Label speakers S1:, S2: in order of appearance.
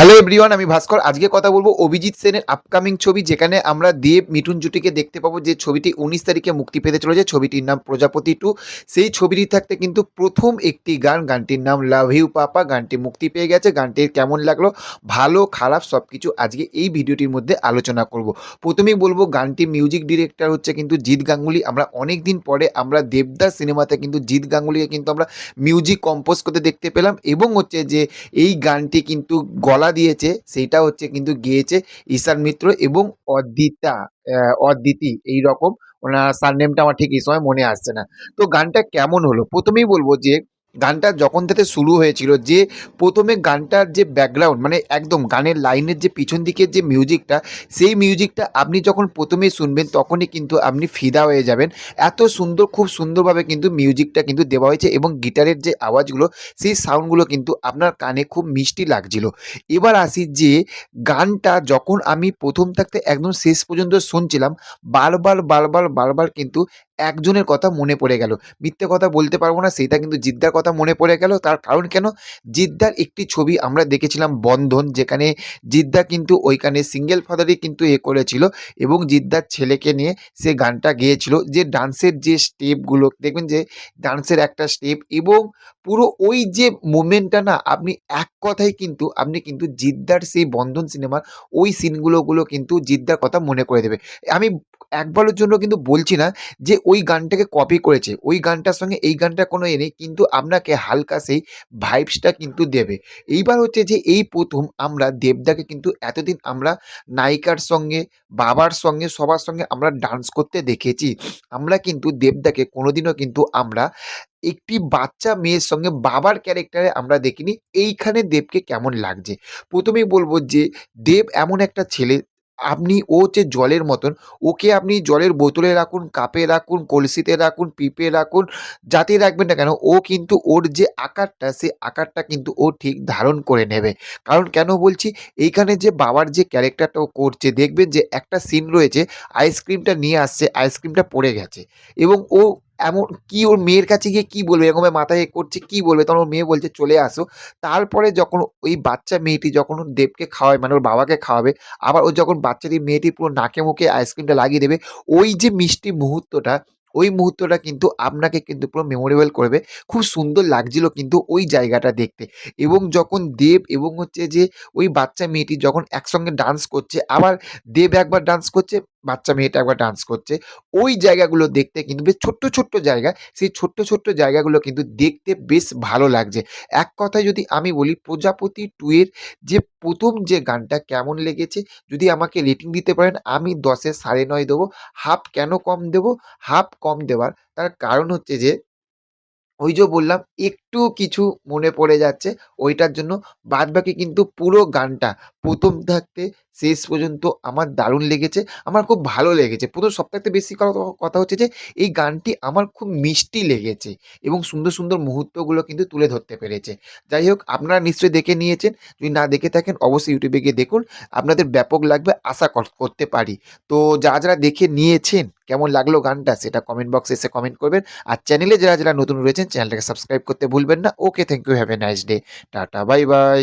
S1: Hello everyone আমি ভাস্কর। আজকে কথা বলব অভিজিৎ সেনের আপকামিং ছবি, যেখানে আমরা দেব মিঠুন জুটিকে দেখতে পাবো যে ছবিটি উনিশ তারিখে মুক্তি পেতে চলেছে, ছবিটির নাম প্রজাপতি টু। সেই ছবিটি থাকতে কিন্তু প্রথম একটি গান, গানটির নাম লাভ ইউ পাপা, গানটি মুক্তি পেয়ে গেছে, গানটির কেমন লাগল, ভালো, খারাপ সব কিছু আজকে এই ভিডিওটির মধ্যে আলোচনা করব। প্রথমেই বলব গানটি মিউজিক ডিরেক্টর হচ্ছে কিন্তু জিৎ গাঙ্গুলি। আমরা অনেক দিন পরে আমরা দেবদাস সিনেমাতে কিন্তু জিৎ গাঙ্গুলিকে কিন্তু আমরা মিউজিক কম্পোজ করতে দেখতে পেলাম এবং হচ্ছে যে এই গানটি কিন্তু গলা দিয়েছে, সেইটা হচ্ছে কিন্তু গিয়েছে ঈশান মিত্র এবং অদ্বিতা অদ্বিতি এই রকম ওনার সারনেমটা আমার ঠিক এই সময় মনে আসছে না। তো গানটা কেমন হলো? প্রথমেই বলব যে গানটা যখন থেকে শুরু হয়েছিল, যে প্রথমে গানটার যে ব্যাকগ্রাউন্ড মানে একদম গানের লাইনের যে পিছন দিকের যে মিউজিকটা সেই মিউজিকটা আপনি যখন প্রথমে শুনবেন, তখনই কিন্তু আপনি ফিদা হয়ে যাবেন। এত সুন্দর, খুব সুন্দরভাবে কিন্তু মিউজিকটা কিন্তু দেওয়া হয়েছে এবং গিটারের যে আওয়াজগুলো, সেই সাউন্ডগুলো কিন্তু আপনার কানে খুব মিষ্টি লাগছিল। এবার আসি যে গানটা যখন আমি প্রথম থাকতে একদম শেষ পর্যন্ত শুনছিলাম, বারবার বারবার বারবার কিন্তু একজনের কথা মনে পড়ে গেল। মিথ্যে কথা বলতে পারব না সেটা কিন্তু জিদ্দার কথা মনে পড়ে গেল। তার কারণ কেন? জিদ্দার একটি ছবি আমরা দেখেছিলাম বন্ধন, যেখানে জিদ্দা কিন্তু ওইখানে সিঙ্গেল ফাদারই কিন্তু এ করেছিল এবং জিদ্দার ছেলেকে নিয়ে সে গানটা গেয়েছিল। যে ডান্সের যে স্টেপগুলো দেখবেন যে ডান্সের একটা স্টেপ এবং পুরো ওই যে মোমেন্টটা না, আপনি এক কথায় কিন্তু, আপনি কিন্তু জিদ্দার সেই বন্ধন সিনেমার ওই সিনগুলোগুলো কিন্তু জিদ্দার কথা মনে করে দেবে। আমি একবারের জন্য কিন্তু বলছি না যে ওই গানটাকে কপি করেছে। ওই গানটার সঙ্গে এই গানটা কোনো এ নেই, কিন্তু আপনাকে হালকা সেই ভাইবসটা কিন্তু দেবে। এইবার হচ্ছে যে এই প্রথম আমরা দেবদাকে কিন্তু এতদিন আমরা নায়িকার সঙ্গে, বাবার সঙ্গে, সবার সঙ্গে আমরা ডান্স করতে দেখেছি। আমরা কিন্তু দেবদাকে কোনোদিনও কিন্তু আমরা একটি বাচ্চা মেয়ের সঙ্গে, বাবার ক্যারেক্টারে আমরা দেখিনি। এইখানে দেবকে কেমন লাগছে? প্রথমেই বলব যে দেব এমন একটা ছেলে আপনি ও হচ্ছে জলের মতন, ওকে আপনি জলের বোতলে রাখুন, কাপে রাখুন, কলসিতে রাখুন, পিপে রাখুন, যাতে রাখবেন না কেন, ও কিন্তু ওর যে আকারটা, সে আকারটা কিন্তু ও ঠিক ধারণ করে নেবে। কারণ কেন বলছি? এইখানে যে বাবার যে ক্যারেক্টারটা ও করছে, দেখবেন যে একটা সিন রয়েছে আইসক্রিমটা নিয়ে আসছে আইসক্রিমটা পড়ে গেছে। এবং ও এমন কি ওর মেয়ের কাছে গিয়ে কি বলবে? এরকমভাবে মাথায় করছে, কি বলবে? তখন ওর মেয়ে বলছে, চলে আসো। তারপরে যখন ওই বাচ্চা মেয়েটি যখন ওর দেবকে খাওয়ায় মানে ওর বাবাকে খাওয়াবে, আবার ও যখন বাচ্চাটি মেয়েটি পুরো নাকে মুখে আইসক্রিমটা লাগিয়ে দেবে, ওই যে মিষ্টি মুহূর্তটা, ওই মুহূর্তটা কিন্তু আপনাকে কিন্তু পুরো মেমোরেবল করবে। খুব সুন্দর লাগছিল কিন্তু ওই জায়গাটা দেখতে। এবং যখন দেব এবং হচ্ছে যে ওই বাচ্চা মেয়েটি যখন একসঙ্গে ডান্স করছে, আবার দেব একবার ডান্স করছে বাচ্চা মেয়েটা একবার ডান্স করছে। ওই জায়গাগুলো দেখতে কিন্তু বেশ ছোট্ট ছোট্ট জায়গা। সেই ছোট্ট ছোট্ট জায়গাগুলো কিন্তু দেখতে বেশ ভালো লাগছে। এক কথায় যদি আমি বলি, প্রজাপতি টু এর যে প্রথম যে গানটা কেমন লেগেছে, যদি আমাকে রেটিং দিতে পারেন, আমি দশে সাড়ে নয় দেবো। হাফ কেন কম দেবো? হাফ কম দেওয়ার। তার কারণ হচ্ছে যে ওই যে বললাম, একটু কিছু মনে পড়ে যাচ্ছে, ওইটার জন্য বাদবাকি কিন্তু পুরো গানটা প্রথম থাকতে শেষ পর্যন্ত আমার দারুণ লেগেছে, আমার খুব ভালো লেগেছে। প্রথম সবথেকে বেশি কথা হচ্ছে যে, এই গানটি আমার খুব মিষ্টি লেগেছে এবং সুন্দর সুন্দর মুহূর্তগুলো কিন্তু তুলে ধরতে পেরেছে। যাই হোক, আপনারা নিশ্চয়ই দেখে নিয়েছেন, যদি না দেখে থাকেন, অবশ্যই ইউটিউবে গিয়ে দেখুন, আপনাদের ব্যাপক লাগবে, আশা কর- করতে পারি। তো যা, যারা দেখে নিয়েছেন কেমন লাগল গানটা সেটা কমেন্ট বক্সে এসে কমেন্ট করবেন। আর চ্যানেলে যারা যারা নতুন রয়েছেন চ্যানেলটাকে সাবস্ক্রাইব করতে ভুলবেন না। Okay thank you have a nice day tata bye bye